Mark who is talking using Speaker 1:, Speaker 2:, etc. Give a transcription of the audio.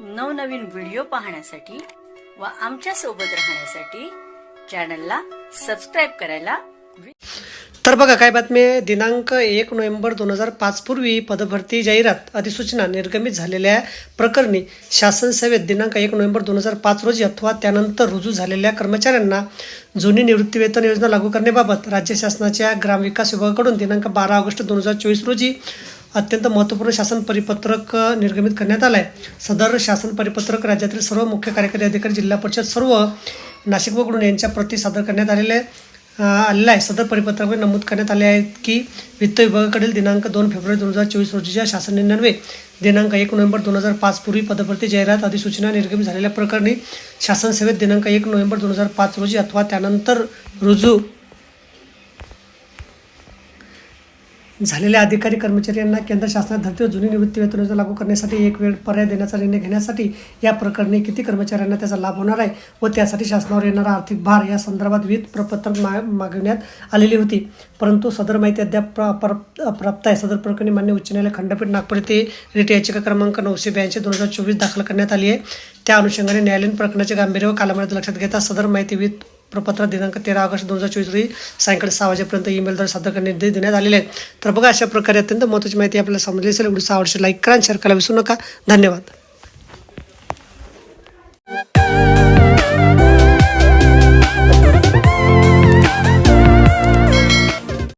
Speaker 1: नवनवीन व्हिडिओ पाहण्यासाठी व आमच्यासोबत राहण्यासाठी चॅनलला सबस्क्राईब करायला
Speaker 2: तर बघा काय बातमी आहे? दिनांक एक नोव्हेंबर दोन हजार पाच पूर्वी पदभरती जाहिरात अधिसूचना निर्गमित झालेल्या प्रकरणी शासन सेवेत दिनांक एक नोव्हेंबर दोन हजार पाच रोजी अथवा त्यानंतर रुजू झालेल्या कर्मचाऱ्यांना जुनी निवृत्तीवेतन योजना लागू करण्याबाबत राज्य शासनाच्या ग्रामविकास विभागाकडून दिनांक बारा ऑगस्ट दोन हजार चोवीस रोजी अत्यंत महत्त्वपूर्ण शासन परिपत्रक निर्गमित करण्यात आलं आहे सदर शासन परिपत्रक राज्यातील सर्व मुख्य कार्यकारी अधिकारी जिल्हा परिषद सर्व नाशिक व यांच्या प्रती सादर करण्यात आलेले अ, आलेला आहे. सदर परिपत्रकामध्ये नमूद करण्यात आले आहे की वित्त विभागाकडील दिनांक दोन फेब्रुवारी दोन हजार चोवीस रोजीच्या शासन निर्णय दिनांक एक नोव्हेंबर दोन हजार पाच पूर्वी पदभरती जाहिरात अधिसूचना निर्गमित झालेल्या प्रकरणी शासन सेवेत दिनांक एक नोव्हेंबर दोन हजार पाच रोजी अथवा त्यानंतर रुजू झालेल्या अधिकारी कर्मचारी यांना केंद्र शासनात जुनी निवृत्ती वेतन योजना लागू करण्यासाठी एक वेळ पर्याय देण्याचा निर्णय घेण्यासाठी या प्रकरणी किती कर्मचाऱ्यांना त्याचा लाभ होणार आहे व त्यासाठी शासनावर येणारा आर्थिक भार या संदर्भात विविध प्रपत्रक मा मागवण्यात आलेली होती. परंतु सदर माहिती अद्याप प्राप्त आहे. सदर प्रकरणी मान्य उच्च न्यायालय खंडपीठ नागपूर येथे रिट याचिका क्रमांक नऊशे ब्याऐंशी दोन हजार चोवीस दाखल करण्यात आली आहे. त्या अनुषंगाने न्यायालयीन प्रकरणाचे गांभीर्य व कालमर्यादा लक्षात घेता सदर माहिती विविध प्रपत्र दिनांक तेरा ऑगस्ट दोन हजार चोवीस रोजी सायंकाळी सहा वाजेपर्यंत ईमेलद्वारे सादर करण्याचे निर्देश देण्यात आलेले आहेत. तर बघा अशा प्रकारे अत्यंत महत्त्वाची माहिती आपल्याला समजली असेल. व्हिडिओ आवडशी लाईक करा शेअर करायला विसरू नका. धन्यवाद.